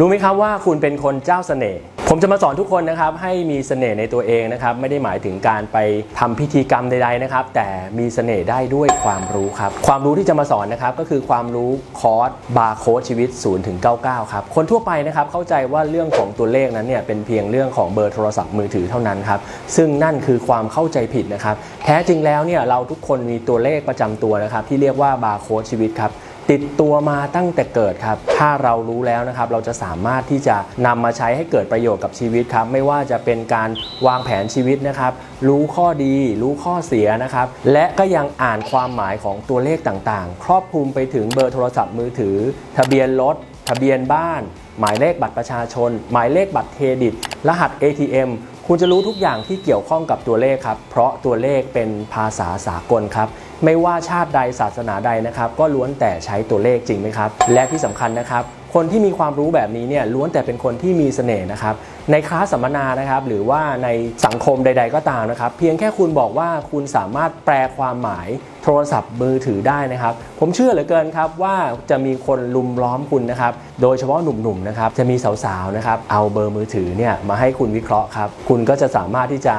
รู้ไหมครับว่าคุณเป็นคนเจ้าเสน่ห์ผมจะมาสอนทุกคนนะครับให้มีเสน่ห์ในตัวเองนะครับไม่ได้หมายถึงการไปทำพิธีกรรมใดๆนะครับ แต่มีเสน่ห์ได้ด้วยความรู้ครับ ความรู้ที่จะมาสอนนะครับก็คือความรู้คอร์สบาร์โค้ดชีวิต0ถึง99ครับคนทั่วไปนะครับเข้าใจว่าเรื่องของตัวเลขนั้นเนี่ยเป็นเพียงเรื่องของเบอร์โทรศัพท์มือถือเท่านั้นครับซึ่งนั่นคือความเข้าใจผิดนะครับ แท้จริงแล้วเนี่ยเราทุกคนมีตัวเลขประจำตัวนะครับที่เรียกว่าบาร์โค้ดชีวิตครับ ติดตัวมาตั้งแต่เกิดครับ ถ้าเรารู้แล้วนะครับ เราจะสามารถที่จะนำมาใช้ให้เกิดประโยชน์กับชีวิตครับ ไม่ว่าจะเป็นการวางแผนชีวิตนะครับ รู้ข้อดี รู้ข้อเสียนะครับ และก็ยังอ่านความหมายของตัวเลขต่างๆ ครอบคลุมไปถึงเบอร์โทรศัพท์มือถือ ทะเบียนรถ ทะเบียนบ้าน หมายเลขบัตรประชาชน หมายเลขบัตรเครดิต รหัส ATM คุณจะรู้ทุกอย่างที่เกี่ยวข้องกับตัวเลขครับ เพราะตัวเลขเป็นภาษาสากลครับ ไม่ว่าชาติใดศาสนาใดนะครับ ก็ล้วนแต่ใช้ตัวเลขจริงไหมครับ และที่สำคัญนะครับ คนที่มีความรู้แบบนี้เนี่ยล้วนแต่เป็นคนที่มีเสน่ห์นะครับ ในคลาสสัมมนานะครับ หรือว่าในสังคมใด ๆ ก็ตามนะครับ เพียงแค่คุณบอกว่าคุณสามารถแปลความหมายโทรศัพท์มือถือได้นะครับ ผมเชื่อเหลือเกินครับว่าจะมีคนลุมล้อมคุณนะครับ โดยเฉพาะหนุ่มๆนะครับ จะมีสาวๆนะครับ เอาเบอร์มือถือเนี่ยมาให้คุณวิเคราะห์ครับ คุณก็จะสามารถที่จะ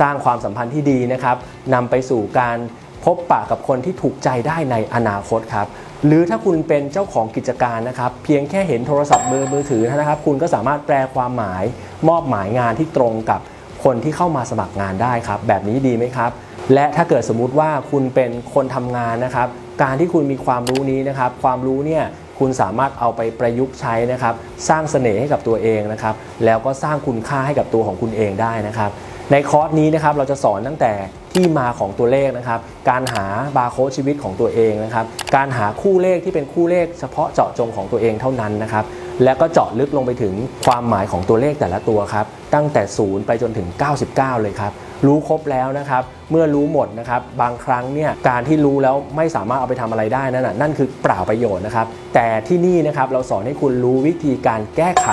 สร้างความสัมพันธ์ที่ดีนะครับนำไปสู่การพบปะกับคนที่ถูกใจได้ในอนาคตครับ หรือถ้าคุณเป็นเจ้าของกิจการนะครับ เพียงแค่เห็นโทรศัพท์มือมือถือนะครับ คุณก็สามารถแปลความหมายมอบหมายงานที่ตรงกับคนที่เข้ามาสมัครงานได้ครับ แบบนี้ดีไหมครับ และถ้าเกิดสมมุติว่าคุณเป็นคนทำงานนะครับ การที่คุณมีความรู้นี้นะครับ ความรู้เนี่ยคุณสามารถเอาไปประยุกต์ใช้นะครับ สร้างเสน่ห์ให้กับตัวเองนะครับ แล้วก็สร้างคุณค่าให้กับตัวของคุณเองได้นะครับ ในคอร์สนี้นะครับเราจะสอนตั้งแต่ที่มาของตัวเลขนะครับ การหาบาร์โค้ดชีวิตของตัวเองนะครับ การหาคู่เลขที่เป็นคู่เลขเฉพาะเจาะจงของตัวเองเท่านั้นนะครับ แล้วก็เจาะลึกลงไปถึงความหมายของตัวเลขแต่ละตัวครับ ตั้งแต่ 0 ไปจนถึง 99 เลยครับ รู้ครบแล้วนะครับ เมื่อรู้หมดนะครับ บางครั้งเนี่ยการที่รู้แล้วไม่สามารถเอาไปทำอะไรได้นั่นนะนั่นคือเปล่าประโยชน์นะครับ แต่ที่นี่นะครับเราสอนให้คุณรู้วิธีการแก้ไข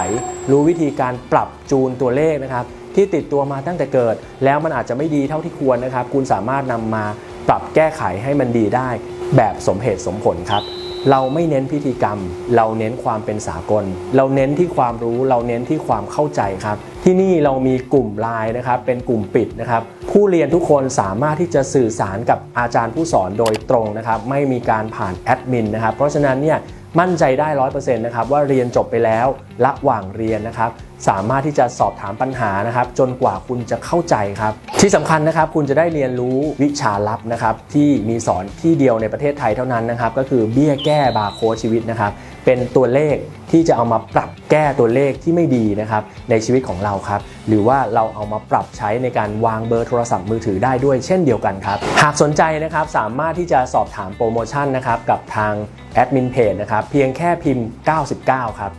รู้วิธีการปรับจูนตัวเลขนะครับ ที่ติดตัวมาตั้งแต่เกิด แล้วมันอาจจะไม่ดีเท่าที่ควรนะครับ คุณสามารถนำมาปรับแก้ไขให้มันดีได้ แบบสมเหตุสมผลครับ เราไม่เน้นพิธีกรรม เราเน้นความเป็นสากล เราเน้นที่ความรู้ เราเน้นที่ความเข้าใจครับ ที่นี่เรามีกลุ่มไลน์นะครับเป็นกลุ่มปิดนะครับผู้เรียนทุกคนสามารถที่จะสื่อสารกับอาจารย์ผู้สอนโดยตรงนะครับไม่มีการผ่านแอดมินนะครับเพราะฉะนั้นเนี่ยมั่นใจได้ร้อยเปอร์เซ็นต์นะครับว่าเรียนจบไปแล้วระหว่างเรียนนะครับสามารถที่จะสอบถามปัญหานะครับ จนกว่าคุณจะเข้าใจครับ ที่สำคัญนะครับคุณจะได้เรียนรู้วิชาลับนะครับที่มีสอนที่เดียวในประเทศไทยเท่านั้นนะครับ ก็คือเบี้ยแก้บาร์โค้ดชีวิตนะครับ เป็นตัวเลขที่จะเอามาปรับแก้ตัวเลขที่ไม่ดีนะครับในชีวิตของเราครับ หรือว่าเราเอามาปรับใช้ในการวางเบอร์โทรศัพท์มือถือได้ด้วยเช่นเดียวกันครับ หากสนใจนะครับสามารถที่จะสอบถามโปรโมชั่นนะครับกับทางแอดมินเพจนะครับเพียงแค่พิมพ์ 99 ครับ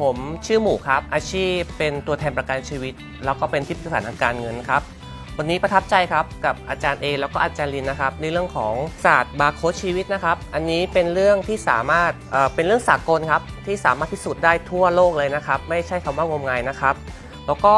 ผมชื่อหมูครับ อาชีพเป็นตัวแทนประกันชีวิต แล้วก็เป็นที่ปรึกษาทางการเงินครับ วันนี้ประทับใจครับกับอาจารย์เอแล้วก็อาจารย์ลินนะครับในเรื่องของศาสตร์บาร์โค้ดชีวิตนะครับ อันนี้เป็นเรื่องที่สามารถเอ่อเป็นเรื่องสากลครับที่สามารถพิสูจน์ได้ทั่วโลกเลยนะครับ ไม่ใช่คำว่างมงายนะครับแล้วก็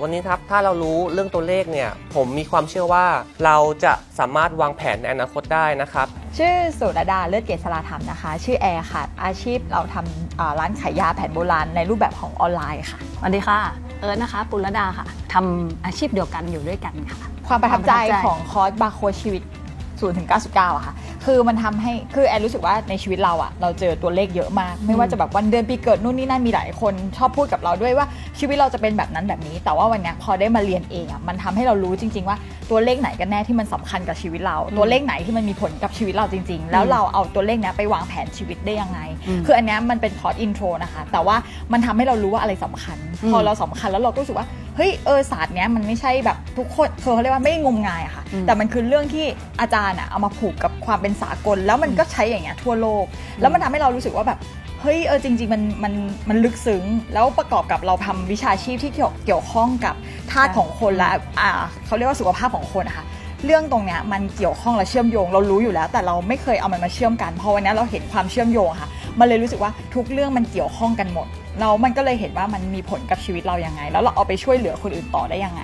วันนี้ครับถ้าเรารู้เรื่องตัวเลขเนี่ย ผมมีความเชื่อว่าเราจะสามารถวางแผนในอนาคตได้นะครับ ชื่อสุรดาเลือดเกษราธรรมนะคะ ชื่อแอร์ค่ะ อาชีพเราทำอ่าร้านขายยาแผนโบราณในรูปแบบของออนไลน์ค่ะสวัสดีค่ะ เอิร์ธนะคะ ปุรดาค่ะทำอาชีพเดียวกันอยู่ด้วยกันค่ะ ความประทับใจความประทับใจ ของคอร์สบาร์โค้ดชีวิต0ถึง99อะค่ะ คือมันทำให้คือแอนรู้สึกว่าในชีวิตเราอะเราเจอตัวเลขเยอะมาก ไม่ว่าจะแบบวันเดือนปีเกิดนู่นนี่นั่นมีหลายคนชอบพูดกับเราด้วยว่าชีวิตเราจะเป็นแบบนั้นแบบนี้ แต่ว่าวันเนี้ยพอได้มาเรียนเองอะมันทำให้เรารู้จริง ๆ ว่าตัวเลขไหนกันแน่ที่มันสำคัญกับชีวิตเรา ตัวเลขไหนที่มันมีผลกับชีวิตเราจริง ๆ แล้วเราเอาตัวเลขเนี้ยไปวางแผนชีวิตได้ยังไงอืมคืออันเนี้ยมันเป็นคอร์สอินโทรนะคะแต่ว่ามันทำให้เรารู้ว่าอะไรสำคัญอืมพอเราสำคัญแล้วเราก็รู้สึกว่า เฮ้ยเออศาสตร์เนี้ยมันไม่ใช่แบบทุกคนคือเขาเรียกว่าไม่งมงายอะค่ะอืมแต่มันคือเรื่องที่อาจารย์อะเอามาผูกกับความเป็นสากล แล้วมันก็ใช้อย่างเงี้ยทั่วโลก แล้วมันทำให้เรารู้สึกว่าแบบเฮ้ยเออจริง ๆ มันมันมันลึกซึ้ง แล้วประกอบกับเราทำวิชาชีพที่เกี่ยวเกี่ยวข้องกับธาตุของคนและอ่าเขาเรียกว่าสุขภาพของคนอะค่ะเรื่องตรงเนี้ยมันเกี่ยวข้องและเชื่อมโยง เรารู้อยู่แล้ว แต่เราไม่เคยเอามันมาเชื่อมกันพอวันเนี้ยเราเห็นความเชื่อมโยงอะค่ะ มันเลยรู้สึกว่าทุกเรื่องมันเกี่ยวข้องกันหมด เรามันก็เลยเห็นว่ามันมีผลกับชีวิตเรายังไง แล้วเราเอาไปช่วยเหลือคนอื่นต่อได้ยังไง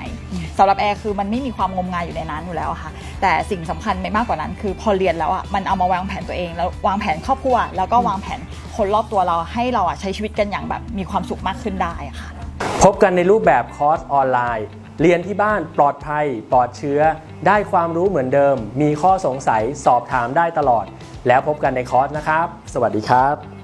สำหรับแอร์คือมันไม่มีความงมงายอยู่ในนั้นอยู่แล้วอะค่ะ แต่สิ่งสำคัญไม่มากกว่านั้น คือพอเรียนแล้วอะมันเอามาวางแผนตัวเองแล้ววางแผนครอบครัวแล้วก็วางแผนคนรอบตัวเราให้เราอะใช้ชีวิตกันอย่างแบบมีความสุขมากขึ้นได้อะค่ะ พบกันในรูปแบบคอร์สออนไลน์ เรียนที่บ้านปลอดภัย ปลอดเชื้อ ได้ความรู้เหมือนเดิม มีข้อสงสัยสอบถามได้ตลอด แล้วพบกันในคอร์สนะครับ สวัสดีครับ